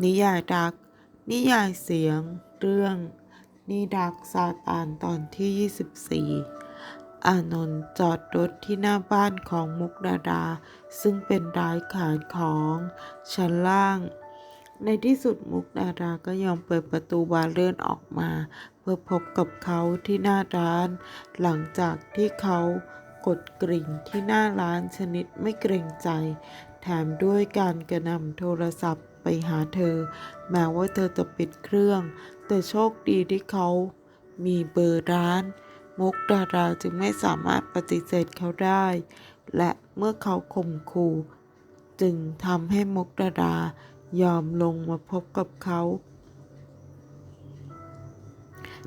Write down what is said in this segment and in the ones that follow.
นิยายรัก นิยายเสียง เรื่อง นิรักซาตานตอนที่ 24 อานนท์จอดรถที่หน้าบ้านของมุกดาดา ซึ่งเป็นร้านขายของชั้นล่าง ในที่สุดมุกดาดาก็ยอมเปิดประตูบานเลื่อนออกมา เพื่อพบกับเขาที่หน้าร้าน หลังจากที่เขากดกริ่งที่หน้าร้านชนิดไม่เกรงใจ แถมด้วยการกระนำโทรศัพท์ ไปหาเธอ แม้ว่าเธอจะปิดเครื่อง แต่โชคดีที่เขามีเบอร์ร้าน มุกดาราจึงไม่สามารถปฏิเสธเขาได้ และเมื่อเขาข่มขู่จึงทำให้มุกดารายอมลงมาพบกับเขา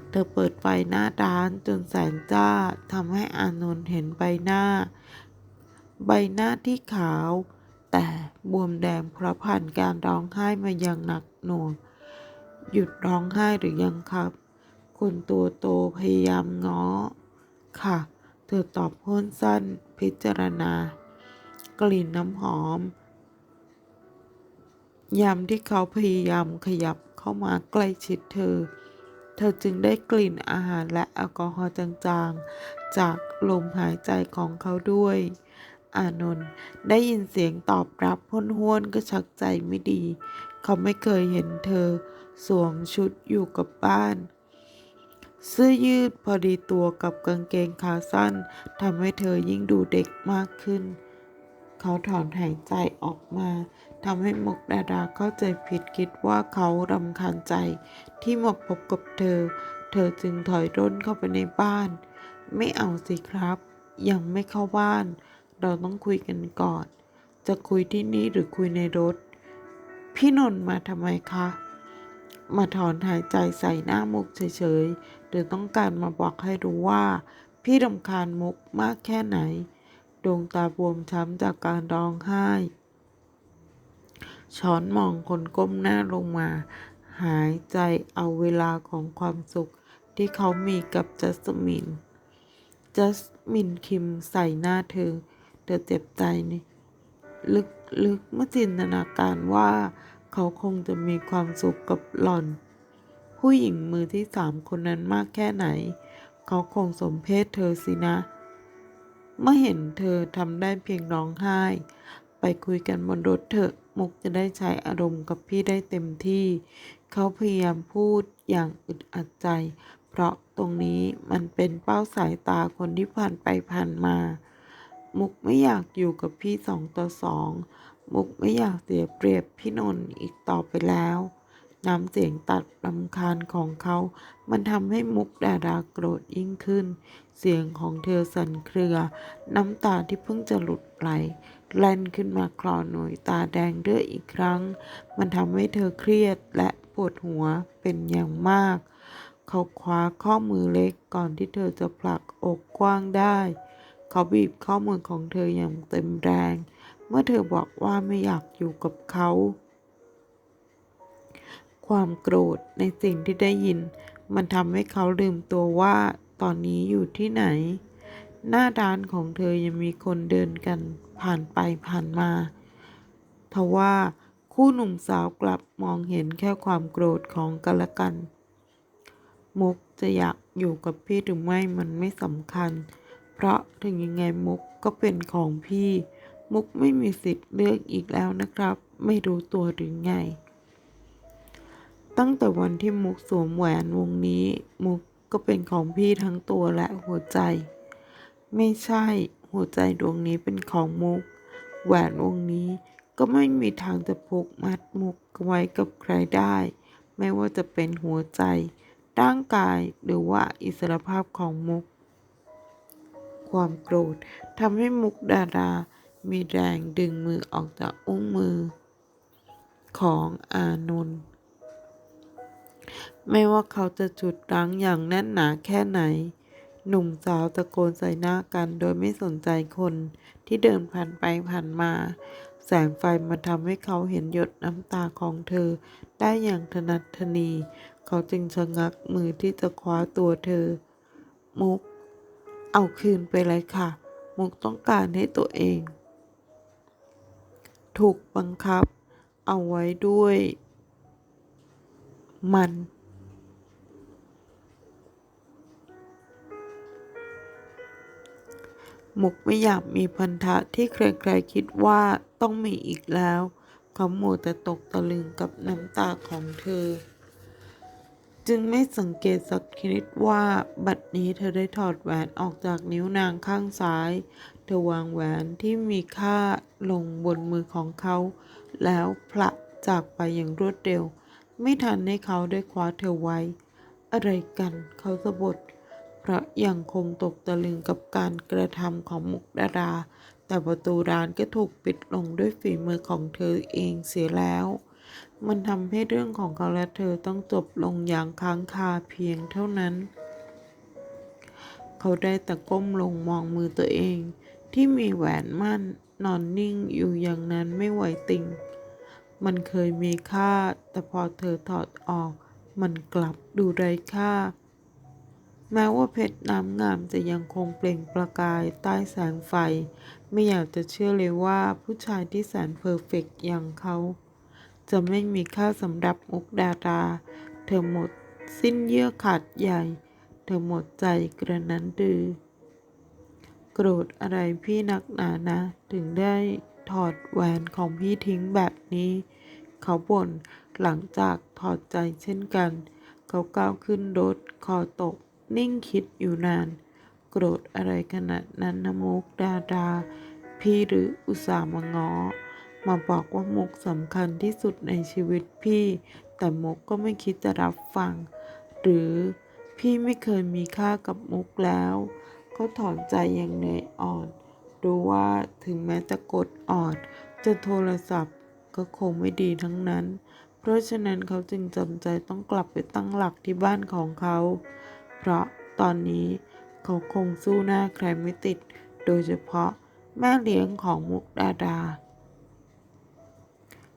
เธอเปิดไฟหน้าร้านจนแสงจ้าทำให้อานนท์เห็นใบหน้า ใบหน้าที่ขาว แต่บวมแดงเพราะผ่านการร้องไห้มาอย่างหนักหน่วง หยุดร้องไห้หรือยังครับคนตัวโตพยายามง้อ ค่ะ เธอตอบพ้นสั้นพิจารณา กลิ่นน้ำหอม ยามที่เขาพยายามขยับเข้ามาใกล้ชิดเธอ เธอจึงได้กลิ่นอาหารและแอลกอฮอล์จางๆ จากลมหายใจของเขาด้วย อานนท์ได้ยินเสียงตอบรับห้วนๆก็ชักใจไม่ดี เขาไม่เคยเห็นเธอ สวมชุดอยู่กับบ้าน เสื้อยืดพอดีตัวกับกางเกงขาสั้นทำให้เธอยิ่งดูเด็กมากขึ้น เขาถอนหายใจออกมาทำให้มุกดาดาเข้าใจผิดคิดว่าเขารำคาญใจ ที่มาพบกับเธอ เธอจึงถอยร่นเข้าไปในบ้าน ไม่เอาสิครับ ยังไม่เข้าบ้าน เราต้องคุยกันก่อน จะคุยที่นี่หรือคุยในรถ พี่นนท์มาทำไมคะ มาถอนหายใจใส่หน้ามุกเฉยๆ หรือต้องการมาบอกให้รู้ว่า พี่รำคาญมุกมากแค่ไหน ดวงตาบวมช้ำจากการร้องไห้ ช้อนมองคนก้มหน้าลงมา หายใจเอาเวลาของความสุขที่เขามีกับจัสมิน จัสมินคิมใส่หน้าเธอ เธอเจ็บใจนี่ลึกลึกเมื่อจินตนาการว่าเขาคงจะมีความสุขกับหล่อน ผู้หญิงมือที่สามคนนั้นมากแค่ไหน เขาคงสมเพศเธอสินะ เมื่อเห็นเธอทำได้เพียงร้องไห้ ไปคุยกันบนรถเถอะมุกจะได้ใช้อารมณ์กับพี่ได้เต็มที่ เขาพยายามพูดอย่างอึดอัดใจ เพราะตรงนี้มันเป็นเป้าสายตาคนที่ผ่านไปผ่านมา มุกไม่อยากอยู่กับพี่สองต่อสอง มุกไม่อยากเสียเปรียบพี่นนท์อีกต่อไปแล้ว น้ำเสียงตัดรำคาญของเขา มันทำให้มุกดาดาโกรธยิ่งขึ้น เสียงของเธอสั่นเครือ น้ำตาที่เพิ่งจะหลุดไหลแล่นขึ้นมาคลอหน่วยตาแดงเลืออีกครั้ง มันทำให้เธอเครียดและปวดหัวเป็นอย่างมาก เขาคว้าข้อมือเล็กก่อนที่เธอจะผลักอกกว้างได้ เขาบีบข้อมือของเธออย่างเต็มแรง เมื่อเธอบอกว่าไม่อยากอยู่กับเขา ความโกรธในสิ่งที่ได้ยิน มันทำให้เขาลืมตัวว่าตอนนี้อยู่ที่ไหน หน้าร้านของเธอยังมีคนเดินกันผ่านไปผ่านมาทว่าคู่หนุ่มสาวกลับมองเห็นแค่ความโกรธของกันและกัน มุกจะอยากอยู่กับพี่หรือไม่มันไม่สำคัญ เพราะถึงยังไงมุกก็เป็นของพี่ มุกไม่มีสิทธิ์เลือกอีกแล้วนะครับ ไม่รู้ตัวหรือไง ตั้งแต่วันที่มุกสวมแหวนวงนี้ มุกก็เป็นของพี่ทั้งตัวและหัวใจ ไม่ใช่หัวใจดวงนี้เป็นของมุก แหวนวงนี้ก็ไม่มีทางจะผูกมัดมุกไว้กับใครได้ ไม่ว่าจะเป็นหัวใจ ร่างกายหรือว่าอิสรภาพของมุก ความโกรธทำให้มุกดารา มีแรงดึงมือออกจากอุ้งมือ ของอานนท์ไม่ว่าเขาจะจุดรั้งอย่างแน่นหนาแค่ไหน หนุ่มสาวตะโกนใส่หน้ากันโดยไม่สนใจคนที่เดินผ่านไปผ่านมา แสงไฟมันทำให้เขาเห็นหยดน้ำตาของเธอ ได้อย่างถนัดถนี เขาจึงชะงักมือที่จะคว้าตัวเธอ มุก เอาคืนไปเลยค่ะ มุกต้องการให้ตัวเอง ถูกบังคับ เอาไว้ด้วย มัน มุกไม่อยากมีพันธะที่ใครๆคิดว่าต้องมีอีกแล้วเขาโมวแต่ตกตะลึงกับน้ำตาของเธอ จึงไม่สังเกตสักนิดว่า บัดนี้เธอได้ถอดแหวนออกจากนิ้วนางข้างซ้าย เธอวางแหวนที่มีค่าลงบนมือของเขา แล้วผละจากไปอย่างรวดเร็ว ไม่ทันให้เขาได้คว้าเธอไว้ อะไรกันเขาสะบดเพราะยังคงตกตะลึงกับการกระทำของมุกดาราแต่ประตูร้านก็ถูกปิดลงด้วยฝีมือของเธอเองเสียแล้ว มันทำให้เรื่องของเขาและเธอต้องจบลงอย่างค้างคาเพียงเท่านั้น เขาได้แต่ก้มลงมองมือตัวเอง ที่มีแหวนมั่นนอนนิ่งอยู่อย่างนั้นไม่ไหวติงมันเคยมีค่า แต่พอเธอถอดออก มันกลับดูไร้ค่า แม้ว่าเพชรน้ำงามจะยังคงเปล่งประกายใต้แสงไฟ ไม่อยากจะเชื่อเลยว่าผู้ชายที่แสนเพอร์เฟกต์อย่างเขา จะไม่มีค่าสำหรับมุกดารา เธอหมดสิ้นเยื่อขาดใหญ่ เธอหมดใจกระนั้นดือ โกรธอะไรพี่นักหนานะ ถึงได้ถอดแหวนของพี่ทิ้งแบบนี้ เขาบ่นหลังจากถอดใจเช่นกัน เขาก้าวขึ้นรถคอตก นิ่งคิดอยู่นาน โกรธอะไรขนาดนั้นนะมุกดาดา พี่หรืออุตส่าห์มาง้อ มาบอกว่ามุกสำคัญที่สุดในชีวิตพี่ แต่มุกก็ไม่คิดจะรับฟัง หรือพี่ไม่เคยมีค่ากับมุกแล้วเขาถอนใจอย่างเหนื่อยอ่อนรู้ว่าถึงแม้จะกดออด จะโทรศัพท์ก็คงไม่ดีทั้งนั้น เพราะฉะนั้นเขาจึงจำใจต้องกลับไปตั้งหลักที่บ้านของเขา เพราะตอนนี้เขาคงสู้หน้าใครไม่ติด โดยเฉพาะแม่เลี้ยงของมุกดาดา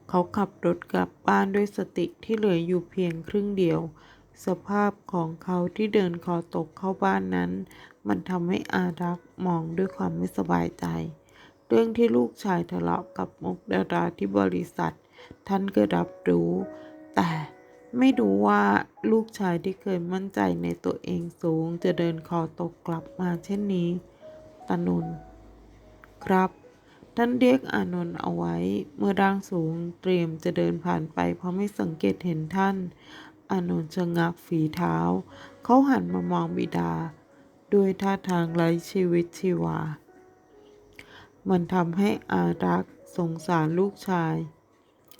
เขาขับรถกลับบ้านด้วยสติที่เหลืออยู่เพียงครึ่งเดียว สภาพของเขาที่เดินคอตกเข้าบ้านนั้น มันทำให้อารักษ์มองด้วยความไม่สบายใจ เรื่องที่ลูกชายทะเลาะกับมุกดาราที่บริษัท ท่านก็รับรู้ แต่ไม่รู้ว่าลูกชายที่เคยมั่นใจในตัวเองสูง จะเดินคอตกกลับมาเช่นนี้ ตนุน ครับ ท่านเรียกอานนท์เอาไว้ เมื่อร่างสูงเตรียมจะเดินผ่านไปเพราะไม่สังเกตเห็นท่าน อานนท์ชะงักฝีเท้า เขาหันมามองบิดา ด้วยท่าทางไร้ชีวิตชีวา มันทำให้อารักษ์สงสารลูกชาย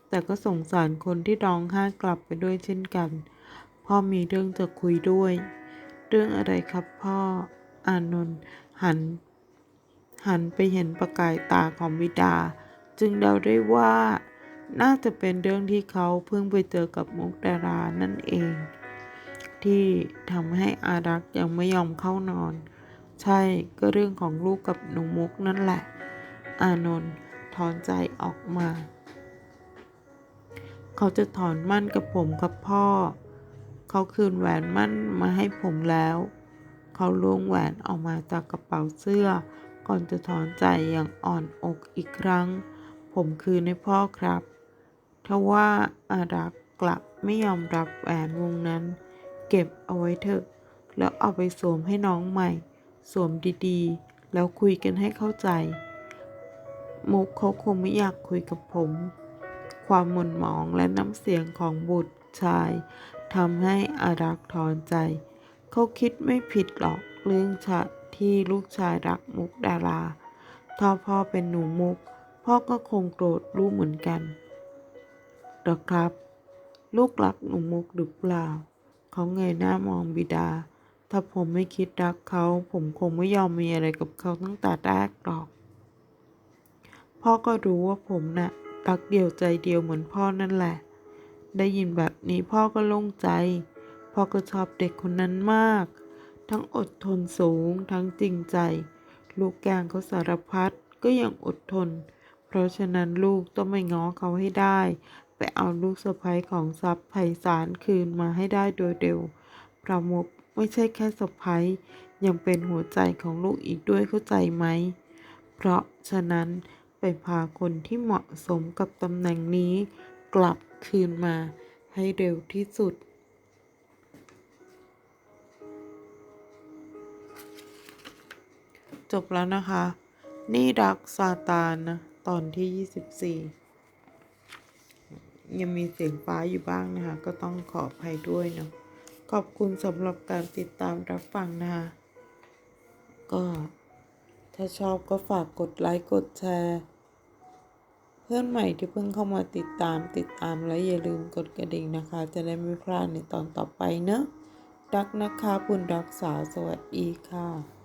แต่ก็สงสารคนที่ร้องไห้กลับไปด้วยเช่นกันพ่อมีเรื่องจะคุยด้วย เรื่องอะไรครับพ่อ อานนท์หัน หันไปเห็นประกายตาของบิดา จึงเดาได้ว่า น่าจะเป็นเรื่องที่เขาเพิ่งไปเจอกับมุกดารานั่นเอง ที่ทำให้อารักษ์ยังไม่ยอมเข้านอน ใช่ก็เรื่องของลูกกับหนูมุกนั่นแหละ อานนท์ถอนใจออกมา เขาจะถอนมั่นกับผมกับพ่อ เขาคืนแหวนมั่นมาให้ผมแล้ว เขาล้วงแหวนออกมาจากกระเป๋าเสื้อ ก่อนจะถอนใจอย่างอ่อนอกอีกครั้ง ผมคืนให้พ่อครับทว่าอารักษ์กลับไม่ยอมรับแหวนวงนั้น เก็บเอาไว้เถอะ แล้วเอาไปสวมให้น้องใหม่ สวมดีๆ แล้วคุยกันให้เข้าใจ มุกเขาคงไม่อยากคุยกับผม ความหม่นหมองและน้ำเสียงของบุตรชายทำให้อารักษ์ถอนใจ เขาคิดไม่ผิดหรอกเรื่องชะ ที่ลูกชายรักมุกดารา ถ้าพ่อเป็นหนูมุก พ่อก็คงโกรธลูกเหมือนกันหรอครับ ลูกรักหนูมุกหรือเปล่า เขาเงยหน้ามองบิดา ถ้าผมไม่คิดรักเขา ผมคงไม่ยอมมีอะไรกับเขาตั้งแต่แรกหรอก พ่อก็รู้ว่าผมนะ่ะรักเดียวใจเดียวเหมือนพ่อนั่นแหละ ได้ยินแบบนี้พ่อก็โล่งใจ พ่อก็ชอบเด็กคนนั้นมาก ทั้งอดทนสูง ทั้งจริงใจ ลูกแกงเขาสารพัดก็ยังอดทน เพราะฉะนั้นลูกต้องไม่ง้อเขาให้ได้ ไปเอาลูกสะใภ้ของทรัพย์ไพศาลคืนมาให้ได้โดยเร็วพระมุกไม่ใช่แค่สะใภ้ยังเป็นหัวใจของลูกอีกด้วยเข้าใจไหม เพราะฉะนั้นไปพาคนที่เหมาะสมกับตำแหน่งนี้ กลับคืนมาให้เร็วที่สุด จบแล้วนะคะ นี่รักซาตานนะตอนที่ยี่สิบสี่ยังมีเสียงฟ้าอยู่บ้างนะคะ ก็ต้องขออภัยด้วยเนาะขอบคุณสำหรับการติดตามรับฟังนะคะ ก็ถ้าชอบก็ฝากกดไลค์กดแชร์เพื่อนใหม่ที่เพิ่งเข้ามาติดตามติดตามและอย่าลืมกดกระดิ่งนะคะ จะได้ไม่พลาดในตอนต่อไปเนอะรักนะคะคุณรักษาสวัสดีค่ะ